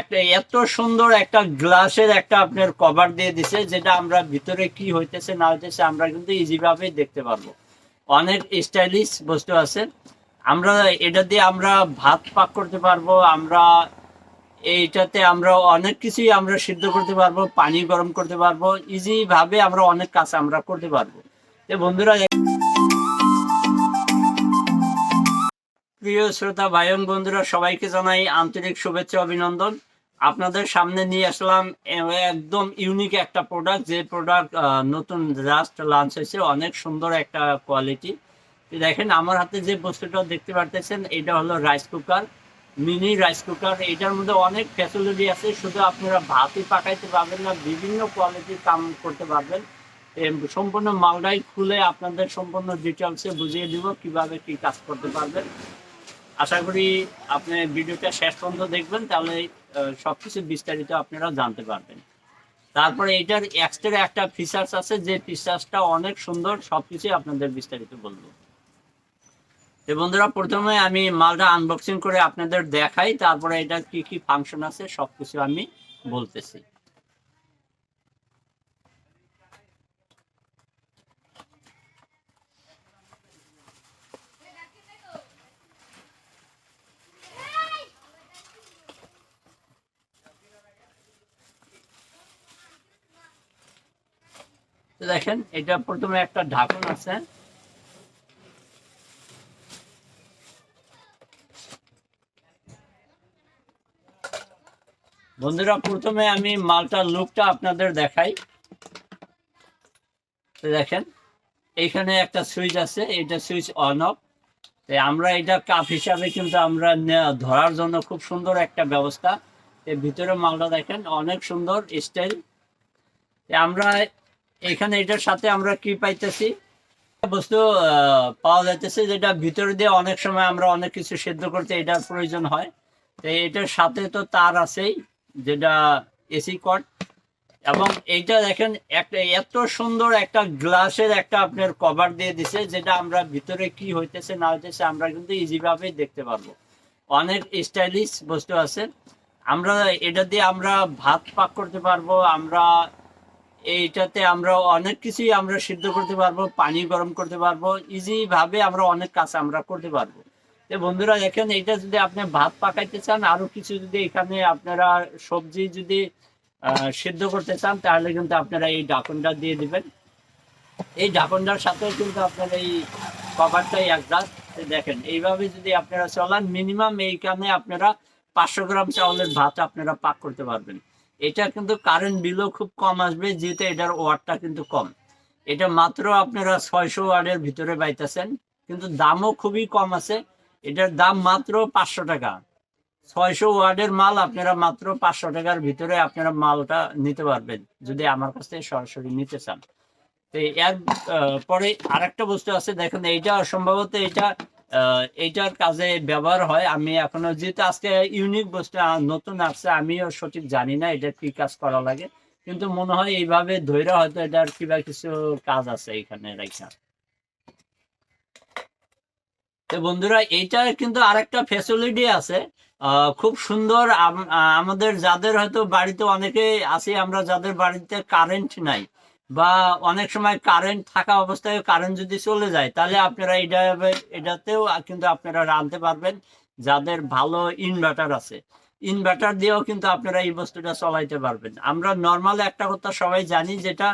একটা এত সুন্দর একটা গ্লাসের একটা আপনার কভার দিয়ে দিছে, যেটা আমরা ভিতরে কি হইতেছে, না হইতেছে, আমরা কিন্তু ইজি ভাবে দেখতে পারব। অনেক স্টাইলিশ বস্তু আছে। আমরা এটা দিয়ে আমরা ভাত পাক করতে পারব, আমরা এইটাতে আমরা অনেক কিছুই আমরা সিদ্ধ করতে পারব, পানি গরম করতে পারব ইজি ভাবে আমরা অনেক কাজ আমরা করতে পারব। তো বন্ধুরা প্রিয় শ্রোতা, ভাই বোন বন্ধুরা, সবাইকে জানাই আন্তরিক শুভেচ্ছা, অভিনন্দন। আপনাদের সামনে নিয়ে আসলাম একদম ইউনিক একটা প্রোডাক্ট যে প্রোডাক্ট নতুন জাস্ট লঞ্চ হয়েছে। অনেক সুন্দর একটা কোয়ালিটি দেখেন, আমার হাতে যে বস্তুটা দেখতে পারতেছেন, এটা হলো rice cooker mini rice cooker এটার মধ্যে অনেক ফ্যাসিলিটি আছে, শুধু আপনারা ভাতই পাকাইতে পারবেন না, বিভিন্ন কোয়ালিটির কাম করতে পারবেন। সম্পূর্ণ মালটাই খুলে আপনাদের সম্পূর্ণ ডিটেলসে বুঝিয়ে দিব কীভাবে কি কাজ করতে পারবেন। আশা করি আপনি ভিডিওটা শেষ পর্যন্ত দেখবেন, তাহলে সবকিছু বিস্তারিত আপনারা জানতে পারবেন। তারপরে এটার এক্সট্রা একটা ফিচার্স আছে, যে ফিচার্সটা অনেক সুন্দর সবকিছু আপনাদের বিস্তারিত বলব। তো বন্ধুরা, প্রথমে আমি মালটা আনবক্সিং করে আপনাদের দেখাই, তারপরে এটা কি কি ফাংশন আছে, সবকিছু আমি বলতেছি। দেখেন, এটা প্রথমে একটা ঢাকন আছে। বন্ধুরা, প্রথমে আমি মালটার লুকটা আপনাদের দেখাই। দেখেন এইখানে একটা সুইচ আছে, এটা সুইচ অন অফ। আমরা এটা কাপ হিসাবে কিন্তু আমরা ধরার জন্য খুব সুন্দর একটা ব্যবস্থা। ভিতরে মালটা দেখেন, অনেক সুন্দর স্টাইল। আমরা এখানে এটার সাথে আমরা কি পাইতেছি? বস্তু পাওয়া যাইতেছে যেটা ভিতরে দিয়ে অনেক সময় আমরা অনেক কিছু সেদ্ধ করতে এটার প্রয়োজন হয়। তো এটার সাথে তো তার আছেই, যেটা এসি কট। এবং এইটা দেখেন, একটা এত সুন্দর একটা গ্লাসের একটা আপনার কভার দিয়ে দিছে, যেটা আমরা ভিতরে কি হইতেছে না হইতেছে আমরা কিন্তু ইজি ভাবে দেখতে পারব। অনেক স্টাইলিশ বস্তু আছে। আমরা, এটা দিয়ে আমরা ভাত পাক করতে পারব, আমরা এইটাতে আমরা অনেক কিছুই আমরা সিদ্ধ করতে পারব, পানি গরম করতে পারব ইজি ভাবে আমরা অনেক কাজ আমরা করতে পারব। তো বন্ধুরা, দেখেন এটা যদি আপনি ভাত পাকাইতে চান, আরও কিছু যদি এখানে আপনারা সবজি যদি সিদ্ধ করতে চান, তাহলে কিন্তু আপনারা এই ঢাকনটা দিয়ে দিবেন। এই ঢাকনটার সাথে কিন্তু আপনার এই কভারটাই একদাস দেখেন, এইভাবে যদি আপনারা চলান মিনিমাম এইখানে আপনারা পাঁচশো গ্রাম চাউলের ভাত আপনারা পাক করতে পারবেন। এটা কিন্তু কারেন্ট বিলও খুব কম আসবে, যেহেতু এটার ওয়াটটা কিন্তু কম। এটা মাত্র আপনারা ছয়শো ওয়ার্ডের ভিতরে পাইতেছেন, কিন্তু দামও খুবই কম আছে। এটার দাম মাত্র পাঁচশো টাকা। ছয়শো ওয়ার্ডের মাল আপনারা মাত্র পাঁচশো টাকার ভিতরে আপনারা মালটা নিতে পারবেন, যদি আমার কাছ থেকে সরাসরি নিতে চান। তো এর পরে আরেকটা বস্তু আছে, দেখেন এইটা সম্ভবত এটা এইটার কাজে ব্যবহার হয়। আমি এখনও যেহেতু আজকে ইউনিক বস্তু নতুন আসছে, আমিও সঠিক জানি না এটা কি কাজ করা লাগে। কিন্তু মনে হয় এইভাবে ধৈর্য হয়তো এটার কিবা কিছু কাজ আছে এখানে রাখা তো বন্ধুরা এইটা কিন্তু আরেকটা ফ্যাসিলিটি আছে। খুব সুন্দর আম- আমাদের যাদের হয়তো বাড়িতে অনেকে আছে, আমরা যাদের বাড়িতে কারেন্ট নাই বা অনেক সময় কারেন্ট থাকা অবস্থায় কারেন্ট যদি চলে যায়, তাহলে আপনারা এটা, এটাতেও কিন্তু আপনারা রাঁধতে পারবেন যাদের ভালো ইনভার্টার আছে। ইনভার্টার দিয়েও কিন্তু আপনারা এই বস্তুটা চলাইতে পারবেন। আমরা নর্মাল একটা কথা সবাই জানি যেটা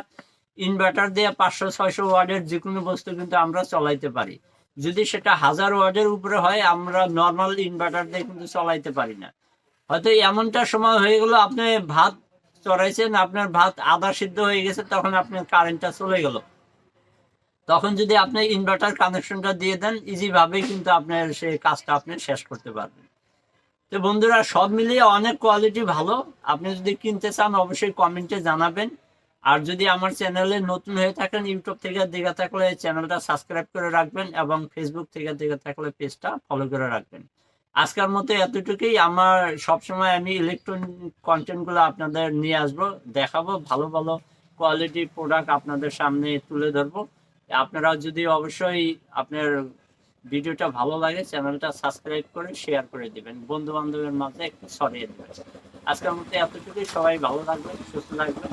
ইনভার্টার দিয়ে পাঁচশো, ছয়শো ওয়ার্ডের যে কোনো বস্তু কিন্তু আমরা চলাইতে পারি। যদি সেটা হাজার ওয়ার্ডের উপরে হয়, আমরা নর্মাল ইনভার্টার দিয়ে কিন্তু চলাইতে পারি না। হয়তো এমনটা সময় হয়ে গেল, আপনি ভাত চড়াইছেন, আপনার ভাত আধা সিদ্ধ হয়ে গেছে, তখন আপনার কারেন্টটা চলে গেল। তখন যদি আপনি ইনভার্টার কানেকশনটা দিয়ে দেন ইজি ভাবেই কিন্তু আপনার সেই কাজটা আপনি শেষ করতে পারবেন। তো বন্ধুরা, সব মিলিয়ে অনেক কোয়ালিটি ভালো। আপনি যদি কিনতে চান, অবশ্যই কমেন্টে জানাবেন। আর যদি আমার চ্যানেলে নতুন হয়ে থাকেন, ইউটিউব থেকে দেখে থাকলে চ্যানেলটা সাবস্ক্রাইব করে রাখবেন এবং ফেসবুক থেকে দেখে থাকলে পেজটা ফলো করে রাখবেন। আজকের মতো এতটুকুই। আমার সবসময় আমি ইলেকট্রনিক কন্টেন্টগুলো আপনাদের নিয়ে আসব, দেখাবো, ভালো ভালো কোয়ালিটির প্রোডাক্ট আপনাদের সামনে তুলে ধরবো। আপনারা যদি অবশ্যই আপনার ভিডিওটা ভালো লাগে, চ্যানেলটা সাবস্ক্রাইব করে শেয়ার করে দিবেন। বন্ধু বান্ধবের মাঝে একটু ছড়িয়ে দেবেন। আজকের মধ্যে এতটুকুই। সবাই ভালো থাকবেন, সুস্থ থাকবেন।